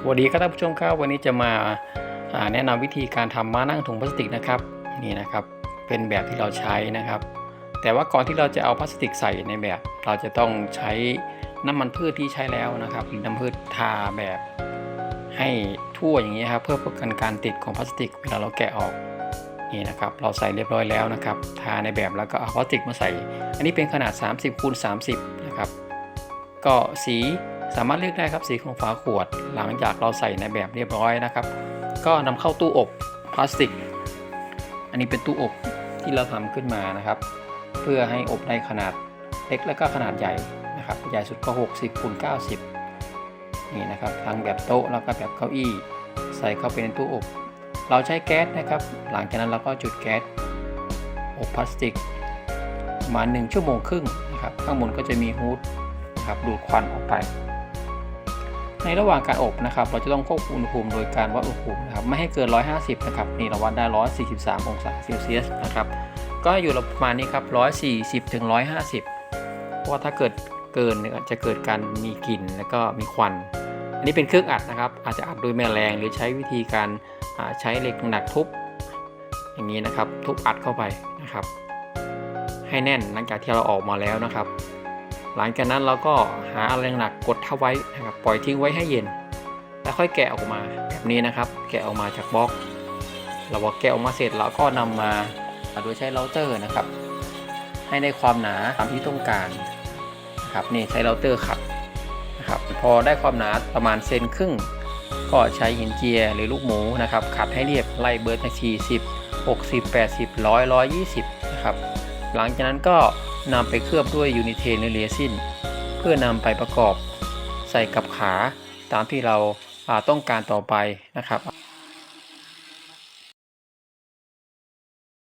สวัสดีครับท่านผู้ชมครับวันนี้จะมาาแนะนำวิธีการทำม้านั่งถุงพลาสติกนะครับนี่นะครับเป็นแบบที่เราใช้นะครับ แต่ว่าก่อนที่เราจะเอาพลาสติกใส่ในแบบ เราจะต้องใช้น้ำมันพืชที่ใช้แล้วนะครับหรือน้ำพืชทาแบบให้ทั่วอย่างนี้ครับเพื่อป้องกันการติดของพลาสติกเวลาเราแกะออกนี่นะครับเราใส่เรียบร้อยแล้วนะครับทาในแบบแล้วก็เอาพลาสติกมาใส่ อันนี้เป็นขนาด 30คูณ30นะครับก็สี สามารถเลือกได้ครับสีของฝาขวด หลังจากเราใส่ในแบบเรียบร้อยนะครับ ก็นำเข้าตู้อบพลาสติก อันนี้เป็นตู้อบที่เราทำขึ้นมานะครับ เพื่อให้อบได้ขนาดเล็กและก็ขนาดใหญ่นะครับใหญ่สุดก็ 60คูณ90 นี่นะครับทั้งแบบโต๊ะแล้วก็แบบเก้าอี้ ใส่เข้าไปในตู้อบ เราใช้แก๊สนะครับ หลังจากนั้นเราก็จุดแก๊สอบพลาสติกประมาณ1ชั่วโมงครึ่งนะครับข้างบนก็จะมีฮูดนะครับดูดควันออกไป ในระหว่างการอบนะครับ เราจะต้องควบคุมอุณหภูมิโดยการวัดอุณหภูมินะครับไม่ให้เกิน 150 นะครับนี่เราวัดได้ 143 องศาเซลเซียสนะครับก็อยู่ประมาณนี้ครับ 140ถึง150 เพราะว่าถ้าเกิดเกินจะเกิดการมีกลิ่นแล้วก็มีควัน อันนี้เป็นเครื่องอัดนะครับ อาจจะอัดโดยแม่แรงหรือใช้วิธีการใช้เหล็กหนักทุบ อย่างนี้นะครับทุบอัดเข้าไปนะครับ ให้แน่นหลังจากที่เราออกมาแล้วนะครับ หลังจากนั้นเราก็หาอะไรหนักกดทับไว้นะครับปล่อยทิ้งไว้ให้เย็น แล้วค่อยแกะออกมาแบบนี้นะครับ แกะออกมาจากบล็อก เราพอแกะออกมาเสร็จเราก็นำมาโดยใช้เราเตอร์นะครับ ให้ได้ความหนาตามที่ต้องการนะครับนี่ใช้เราเตอร์ขัดนะครับพอได้ความหนาประมาณเซนครึ่ง ก็ใช้หินเจียหรือลูกหมูนะครับขัดให้เรียบไล่เบอร์ตั้ง40 60 80 100 120นะครับหลังจากนั้นก็ นำไปเคลือบด้วยยูนิเทนหรือเรซินเพื่อนำไปประกอบ ใส่กับขาตามที่เราอ่าต้องการต่อไปนะครับ